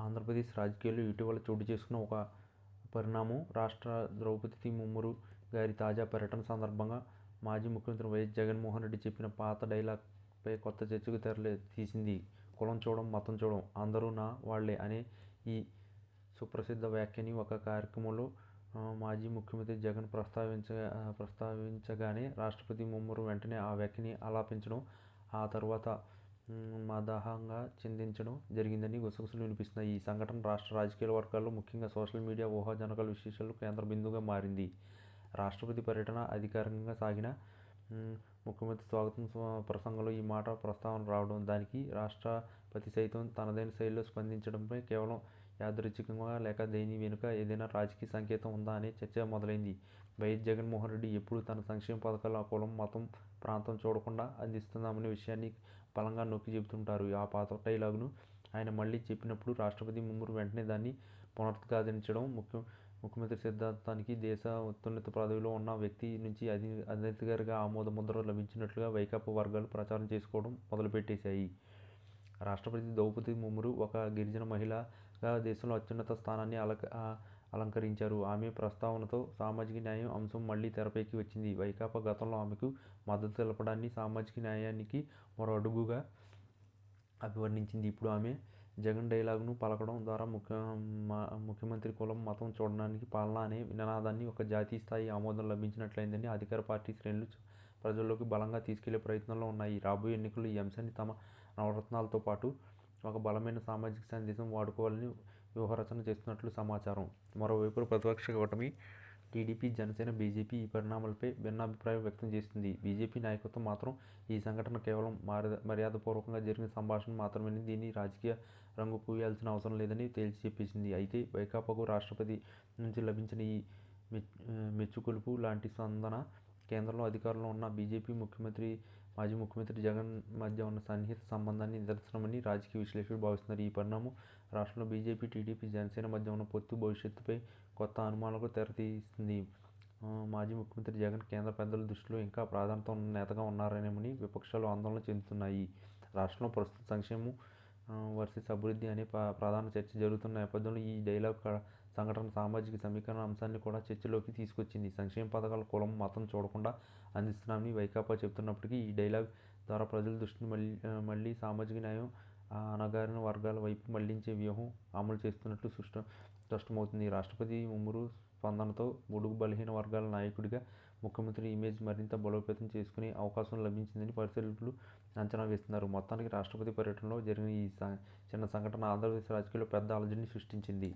ఆంధ్రప్రదేశ్ రాజకీయాల్లో ఇటీవల చోటు చేసుకున్న ఒక పరిణామం రాష్ట్ర ద్రౌపది ముమ్మరు గారి తాజా పర్యటన సందర్భంగా మాజీ ముఖ్యమంత్రి వైఎస్ జగన్మోహన్ రెడ్డి చెప్పిన పాత డైలాగ్పై కొత్త చర్చకు తెరలే తీసింది. కులం చూడడం మతం చూడడం అందరూ నా వాళ్ళే అనే ఈ సుప్రసిద్ధ వ్యాఖ్యని ఒక కార్యక్రమంలో మాజీ ముఖ్యమంత్రి జగన్ ప్రస్తావించగానే రాష్ట్రపతి ముమ్మరు వెంటనే ఆ వ్యాఖ్యని ఆలాపించడం ఆ తర్వాత మదాంహంగా చిందించడం జరిగిందని గుసగుసలు వినిపిస్తున్నాయి. ఈ సంఘటన రాష్ట్ర రాజకీయ వర్గాల్లో, ముఖ్యంగా సోషల్ మీడియా ఊహాజనకాల విశ్లేషణలు కేంద్ర బిందువుగా మారింది. రాష్ట్రపతి పర్యటన అధికారికంగా సాగిన ముఖ్యమంత్రి స్వాగతం ప్రసంగంలో ఈ మాట ప్రస్తావన రావడం, దానికి రాష్ట్రపతి సైతం తనదైన శైలిలో స్పందించడంపై కేవలం యాదృచ్ఛికంగా లేక దేని వెనుక ఏదైనా రాజకీయ సంకేతం ఉందా అనే చర్చ మొదలైంది. వైఎస్ జగన్మోహన్ రెడ్డి ఎప్పుడూ తన సంక్షేమ పథకాల కులం, మతం, ప్రాంతం చూడకుండా అందిస్తున్నామనే విషయాన్ని బలంగా నొక్కి చెబుతుంటారు. ఆ పాత డైలాగును ఆయన మళ్ళీ చెప్పినప్పుడు రాష్ట్రపతి ముర్ము వెంటనే దాన్ని పునరుద్ఘాటించడం ముఖ్యమంత్రి సిద్ధాంతానికి, దేశ అత్యున్నత పదవిలో ఉన్న వ్యక్తి నుంచి అధి అధికారిగా ఆమోద ముద్ర లభించినట్లుగా వైకాపా వర్గాలు ప్రచారం చేసుకోవడం మొదలుపెట్టేశాయి. రాష్ట్రపతి ద్రౌపది ముర్ము ఒక గిరిజన మహిళగా దేశంలో అత్యున్నత స్థానాన్ని అలంకరించారు. ఆమె ప్రస్తావనతో సామాజిక న్యాయం అంశం మళ్ళీ తెరపైకి వచ్చింది. వైకాపా గతంలో ఆమెకు మద్దతు తెలపడాన్ని సామాజిక న్యాయానికి మరో అడుగుగా అభివర్ణించింది. ఇప్పుడు ఆమె జగన్ డైలాగును పలకడం ద్వారా ముఖ్య ముఖ్యమంత్రి కులం, మతం చూడడానికి పాలన అనే నినాదాన్ని ఒక జాతీయ స్థాయి ఆమోదం లభించినట్లయిందని అధికార పార్టీ శ్రేణులు ప్రజల్లోకి బలంగా తీసుకెళ్ళే ప్రయత్నంలో ఉన్నాయి. రాబోయే ఎన్నికలు ఈ అంశాన్ని తమ నవరత్నాలతో పాటు ఒక బలమైన సామాజిక సందేశం వాడుకోవాలని వ్యూహరచన చేస్తున్నట్లు సమాచారం. మరోవైపు ప్రతిపక్ష కూటమి టీడీపీ, జనసేన, బీజేపీ ఈ పరిణామాలపై భిన్నాభిప్రాయం వ్యక్తం చేసింది బీజేపీ నాయకత్వం మాత్రం ఈ సంఘటన కేవలం మర్యాదపూర్వకంగా జరిగిన సంభాషణ మాత్రమేనని, దీన్ని రాజకీయ రంగు పూయాల్సిన అవసరం లేదని తేల్చి చెప్పేసింది. అయితే వైకాపాకు రాష్ట్రపతి నుంచి లభించిన ఈ మెచ్చుకొలుపు లాంటి స్పందన కేంద్రంలో అధికారంలో ఉన్న బీజేపీ, ముఖ్యమంత్రి మాజీ ముఖ్యమంత్రి జగన్ మధ్య ఉన్న సన్నిహిత సంబంధాన్ని నిదర్శనమని రాజకీయ విశ్లేషకులు భావిస్తున్నారు. ఈ పరిణామం రాష్ట్రంలో బీజేపీ, టీడీపీ, జనసేన మధ్య ఉన్న పొత్తు భవిష్యత్తుపై కొత్త అనుమానాలకు తెరతీసింది. మాజీ ముఖ్యమంత్రి జగన్ కేంద్ర పెద్దల దృష్టిలో ఇంకా ప్రాధాన్యత ఉన్న నేతగా ఉన్నారనేమని విపక్షాలు ఆందోళన చెందుతున్నాయి. రాష్ట్రంలో ప్రస్తుత సంక్షేమం వర్సెస్ అభివృద్ధి అనే ప్రధాన చర్చ జరుగుతున్న నేపథ్యంలో ఈ డైలాగ్ సంఘటన సామాజిక సమీకరణ అంశాన్ని కూడా చర్చలోకి తీసుకొచ్చింది. సంక్షేమ పథకాల కులం, మతం చూడకుండా అందిస్తున్నామని వైకాపా చెబుతున్నప్పటికీ ఈ డైలాగ్ ద్వారా ప్రజల దృష్టిని మళ్ళీ మళ్ళీ సామాజిక న్యాయం, అణగారిన వర్గాల వైపు మళ్ళించే వ్యూహం అమలు చేస్తున్నట్లు స్పష్టమవుతోంది. రాష్ట్రపతి ముర్ము స్పందనతో బడుగు బలహీన వర్గాల నాయకుడిగా ముఖ్యమంత్రి ఇమేజ్ మరింత బలోపేతం చేసుకునే అవకాశం లభించిందని పరిశీలకులు అంచనా వేస్తున్నారు. మొత్తానికి రాష్ట్రపతి పర్యటనలో జరిగిన ఈ చిన్న సంఘటన ఆంధ్రప్రదేశ్ రాజకీయాల్లో పెద్ద అలజడిని సృష్టించింది.